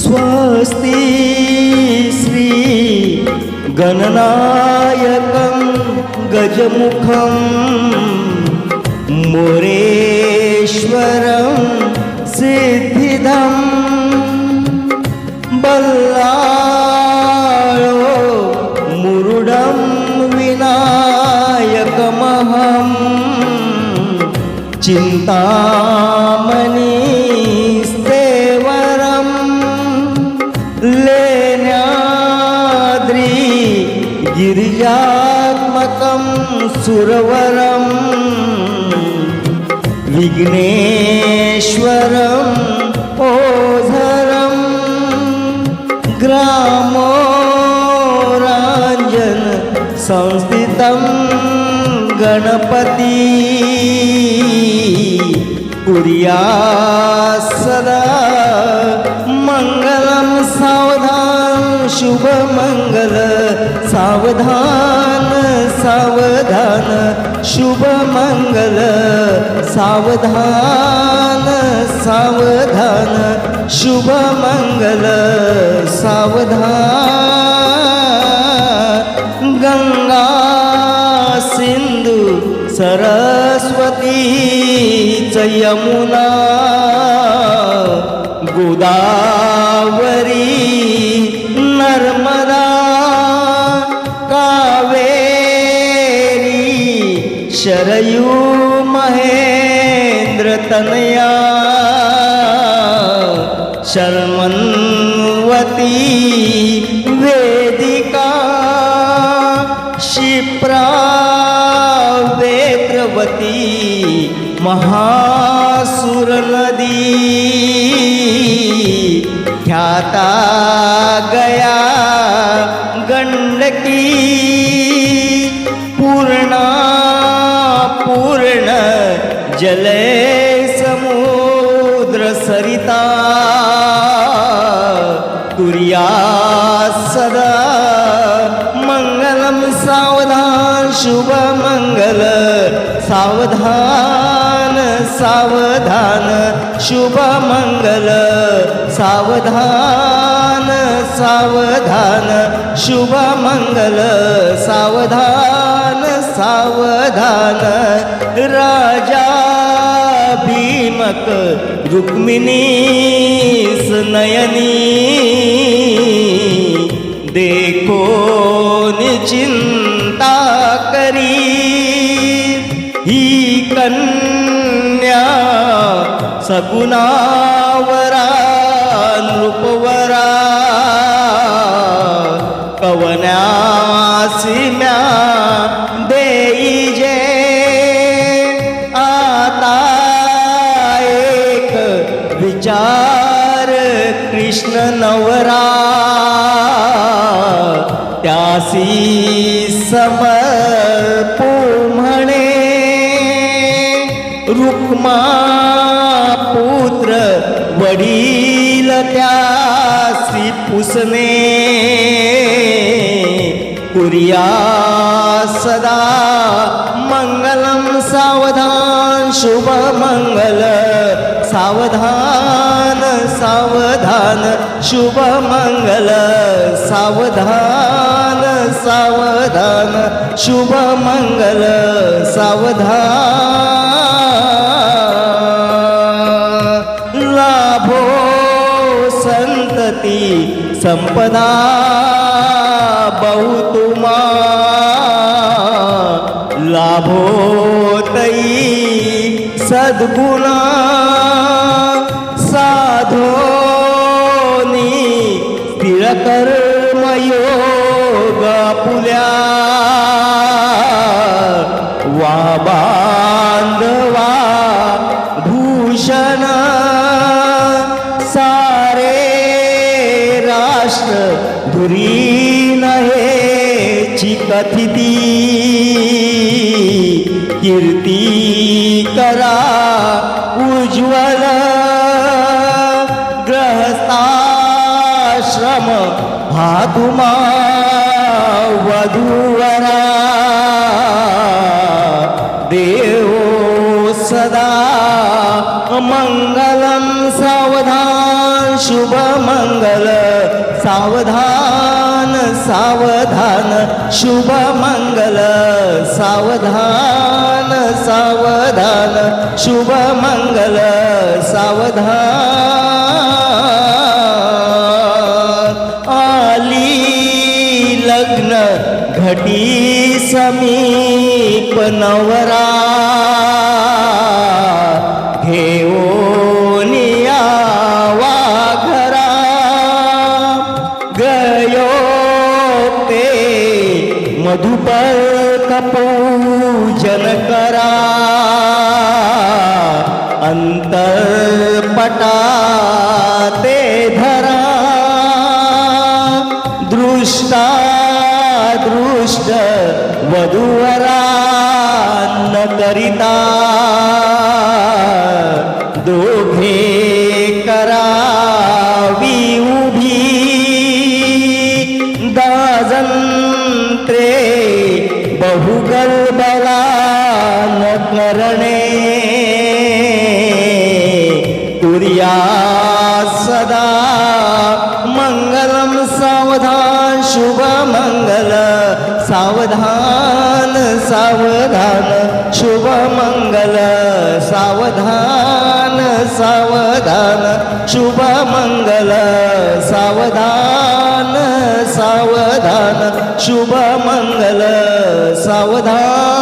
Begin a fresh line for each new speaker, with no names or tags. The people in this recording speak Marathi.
स्वस्ति श्री गणनायकं गजमुखं मोरेश्वरं सिद्धिदं चिन्तामणिस्तेवरम् लेण्याद्रि गिरिजात्मकं सुरवरं विघ्नेश्वरम् ओझरं ग्रामोराञ्जन संस्थितं गणपती कुर्या सदा मङ्गलं सावधान शुभमङ्गल सावधान सावधान शुभमङ्गल सावधान सावधान शुभमङ्गल सावधान गङ्गा सरस्वतीच यमुना गोदावरी नर्मदा कावेरी शरयू महेंद्र तनया शर्मन्वती वेदिका क्षिप्रा महासुर महासुरनदी ख्याता गया गण्डकी पूर्णा पूर्ण जले समुद्र सरिता कुरिया सदा मङ्गलं सावधान शुभ सावधान सावधान शुभ मंगल। सावधान सावधान शुभ मंगल। सावधान सावधान राजा भीमक रुक्मिणी नयनी। देखो चिंता करी। कन्या सगुणावरा नृपवरा कवन्यासिम्या देई जे. आता एक विचार कृष्ण नवरा त्यासी समर्पू रुक्मा पुत्र वडील त्यासी पुसणे कुर्या सदा मंगलम सावधान शुभ मंगल सावधान सावधान शुभ मंगल सावधान सावधान शुभ मंगल सावधान. संपदा बहुतुमा लाभो तई सद्गुणा साधोनी स्थिर पुल्या कथिती कीर्ती करा उज्ज्वल ग्रहस्थाश्रम भादुमा वधूवरा देवो सदा मंगलम सावधान शुभ मंगल सावधान। सावधान शुभ मंगल सावधान सावधान शुभ मंगल सावधान। आली लग्न घटी समीप नवरा पूजन करा. अंतरपटा ते धरा. दृष्टा दृष्ट वधूवरा करिता दोघे करावी उभी. दाजन बहुगलबला न करणे तुर्या सदा मंगलम सावधान शुभ मंगल सावधान सावधान शुभ मंगल सावधान सावधान शुभ मंगल सावधान सावधान शुभ मंगल सावधान